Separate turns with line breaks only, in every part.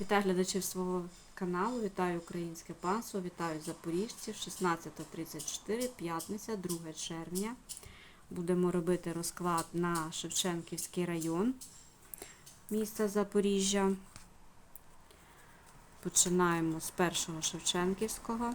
Вітаю глядачів свого каналу, вітаю українське панство, вітаю запоріжців. 16.34, п'ятниця, 2 червня. Будемо робити розклад на Шевченківський район міста Запоріжжя. Починаємо з першого Шевченківського.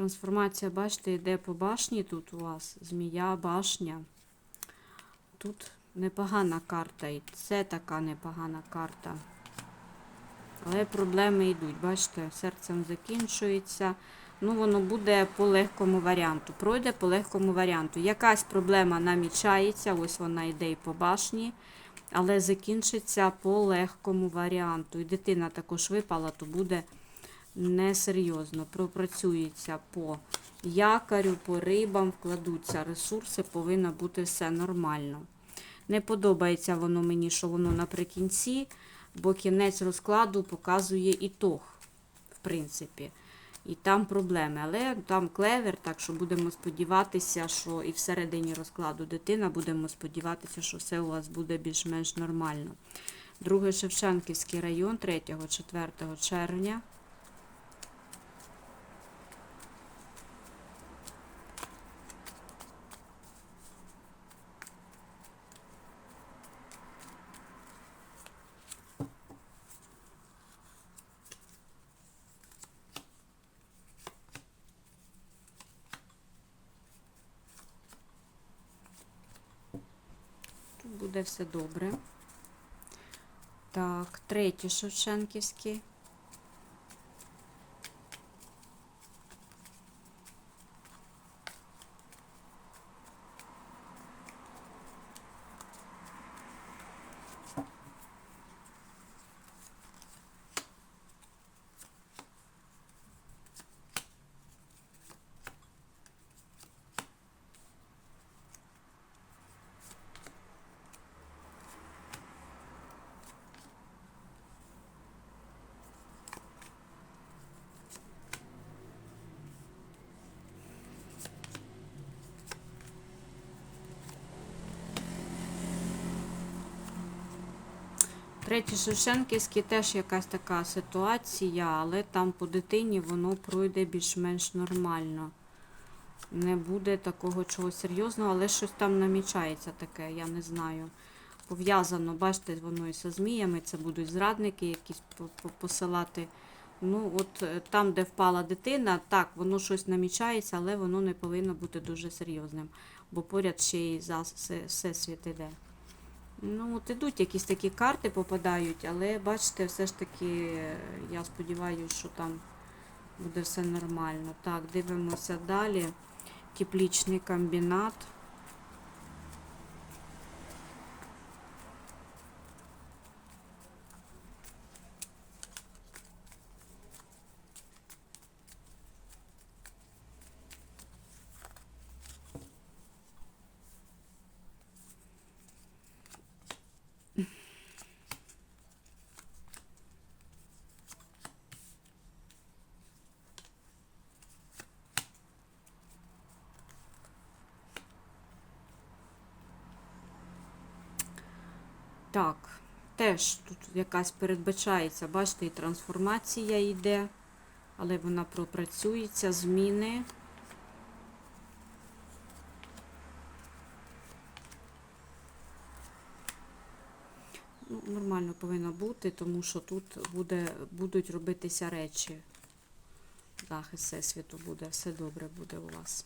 Трансформація, бачите, йде по башні. Тут у вас змія, башня. Тут непогана карта. І це така непогана карта. Але проблеми йдуть. Бачите, серцем закінчується. Ну, воно буде по легкому варіанту. Пройде по легкому варіанту. Якась проблема намічається, ось вона йде і по башні, але закінчиться по легкому варіанту. І дитина також випала, то буде несерйозно. Пропрацюється по якорю, по рибам, вкладуться ресурси, повинно бути все нормально. Не подобається воно мені, що воно наприкінці, бо кінець розкладу показує ітог, в принципі. І там проблеми. Але там клевер, так що будемо сподіватися, що і всередині розкладу дитина, будемо сподіватися, що все у вас буде більш-менш нормально. Другий Шевченківський район 3-4 червня. Буде все добре. Так, третій Шевченківський. Третій Шевченківський теж якась така ситуація, але там по дитині воно пройде більш-менш нормально. Не буде такого чого серйозного, але щось там намічається таке, я не знаю. Пов'язано, бачите, воно і зі зміями, це будуть зрадники якісь по- по- посилати. Ну, от е, там, де впала дитина, так, воно щось намічається, але воно не повинно бути дуже серйозним, бо поряд ще й за все- всесвіт іде. Ну, от ідуть якісь такі карти попадають, але бачите, все ж таки, я сподіваюся, що там буде все нормально. Так, дивимося далі. Теплічний комбінат. Так, теж тут якась передбачається, бачите, і трансформація йде, але вона пропрацюється, зміни. Ну, нормально повинно бути, тому що тут буде, будуть робитися речі. Захист всесвіту буде, все добре буде у вас.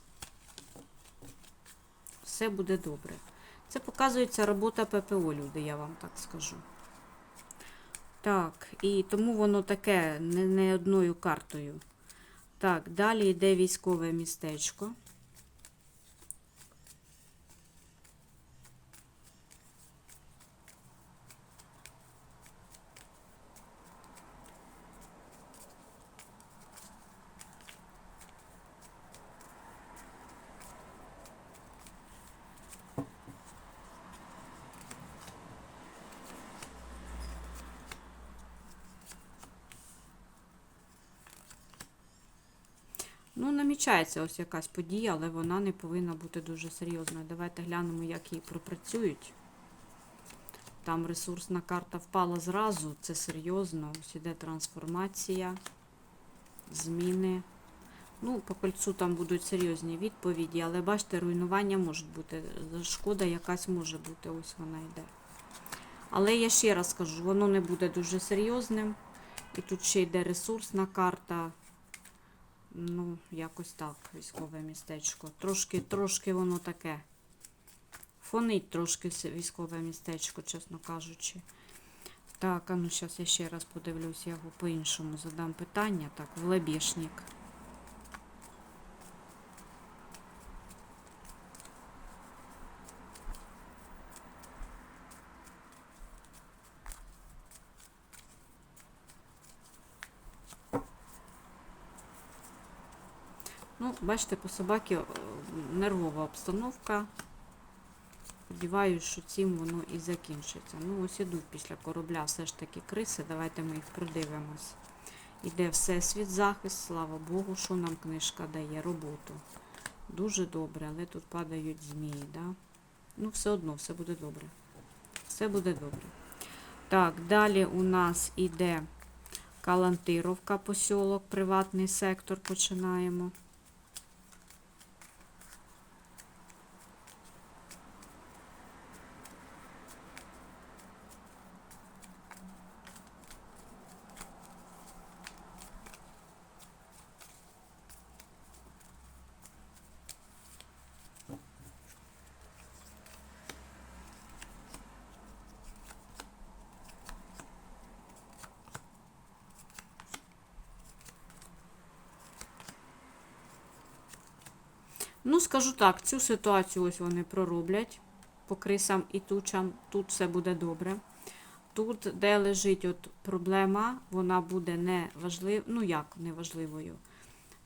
Все буде добре. Це показується робота ППО, люди, я вам так скажу. Так, і тому воно таке не, не одною картою. Так, далі йде військове містечко. Намічається ось якась подія, але вона не повинна бути дуже серйозною. Давайте глянемо, як її пропрацюють. Там ресурсна карта впала зразу, це серйозно. Ось іде трансформація, зміни. Ну, по кольцу там будуть серйозні відповіді, але бачите, руйнування можуть бути. Шкода якась може бути, ось вона йде. Але я ще раз кажу, воно не буде дуже серйозним. І тут ще йде ресурсна карта. Ну, якось так, військове містечко. Трошки, трошки воно таке. Фонить трошки військове містечко, чесно кажучи. Так, а ну зараз я ще раз подивлюсь, я його по-іншому задам питання. Так, Влебішник. Ну, бачите, по собаки е, нервова обстановка. Сподіваюсь, що цим воно і закінчиться. Ну, ось ідуть після корабля все ж таки криси. Давайте ми їх продивимось. Іде всесвіт захист, слава Богу, що нам книжка дає роботу. Дуже добре, але тут падають змії, да? Ну, все одно, все буде добре. Все буде добре. Так, далі у нас іде Калантировка, посілок, приватний сектор починаємо. Ну, скажу так, цю ситуацію ось вони пророблять по крисам і тучам. Тут все буде добре. Тут, де лежить от проблема, вона буде не важлив... ну як не важливою.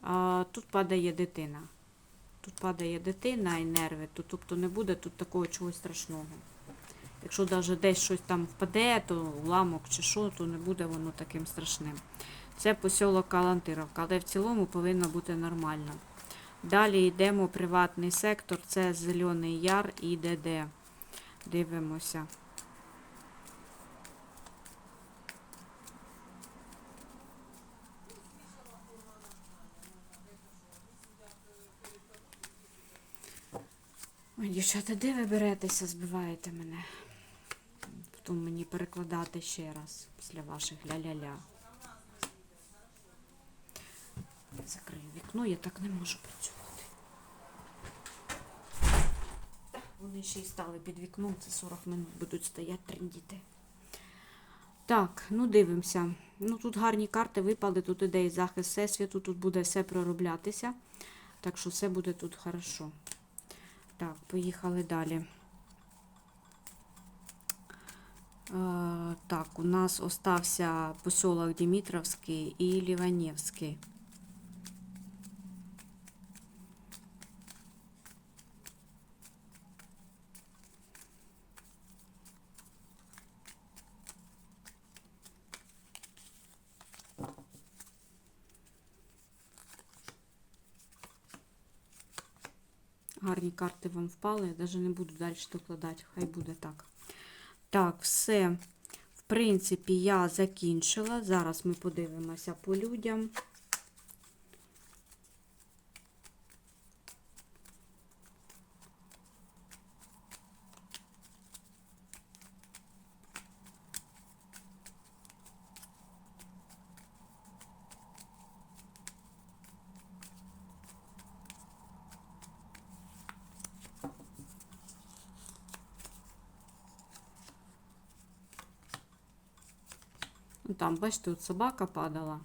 А, тут падає дитина. Тут падає дитина і нерви, тут, тобто не буде тут такого чогось страшного. Якщо навіть десь щось там впаде, то уламок чи що, то не буде воно таким страшним. Це посілок Калантировка, але в цілому повинно бути нормально. Далі йдемо приватний сектор, це Зелений Яр і ДД. Дивимося. Ой, дівчата, де ви беретеся, збиваєте мене? Потім мені перекладати ще раз після ваших ля-ля-ля. Закрию вікно, я так не можу працювати. Вони ще й стали під вікном, це 40 минут будуть стояти трендіти. Так, ну дивимося. Ну тут гарні карти випали, тут іде і захист всесвіту, тут буде все пророблятися. Так що все буде тут хорошо. Так, поїхали далі. Е, так, у нас остався посілок Дмитровський і Ліванівський. Гарні карти вам впали. Я навіть не буду далі докладати. Хай буде так. Так, все. В принципі, я закінчила. Зараз ми подивимося по людям. Там, бачите, от собака падала.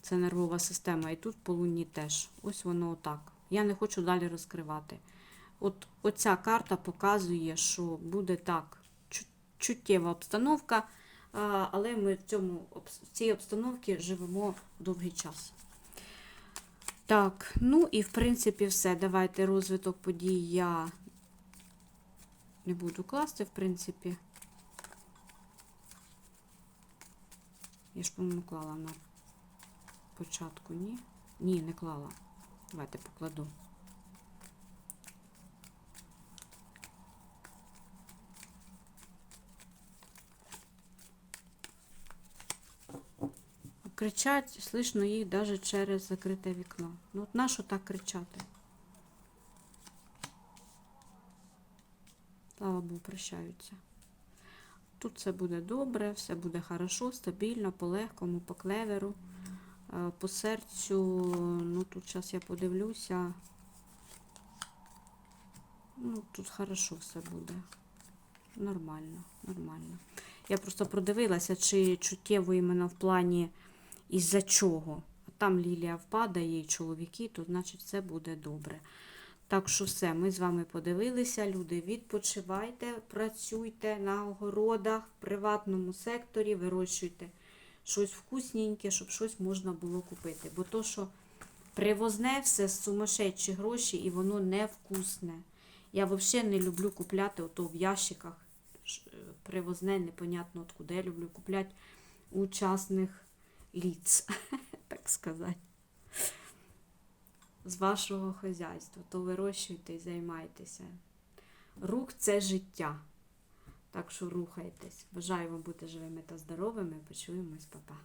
Це нервова система. І тут по луні теж. Ось воно отак. Я не хочу далі розкривати. От Оця карта показує, що буде так. Чуттєва обстановка, але ми в, цьому, в цій обстановці живемо довгий час. Так, ну і в принципі все. Давайте розвиток подій я не буду класти, в принципі. Я ж, по-моєму, клала на початку, ні? Ні, не клала. Давайте покладу. Кричать, слышно їх навіть через закрите вікно. Ну, от нащо так кричати? Слава Богу, прощаються. Тут все буде добре, все буде хорошо, стабільно, по легкому, по клеверу, Е, по серцю. Ну, тут зараз я подивлюся. Ну, тут хорошо все буде. Нормально, нормально. Я просто продивилася, чи чуттєво іменно в плані із-за чого. Там лілія впадає і чоловіки, то значить все буде добре. Так що все, ми з вами подивилися. Люди, відпочивайте, працюйте на огородах, в приватному секторі, вирощуйте щось вкусненьке, щоб щось можна було купити. Бо то, що привозне все сумасшедші гроші, і воно невкусне. Я взагалі не люблю купляти ото в ящиках. е, Привозне, непонятно откуда. Я люблю купляти у частних ліц, так сказати. З вашого хазяйства. То вирощуйте і займайтеся. Рух це життя. Так що рухайтесь. Бажаю вам бути живими та здоровими. Почуємось, Па-па.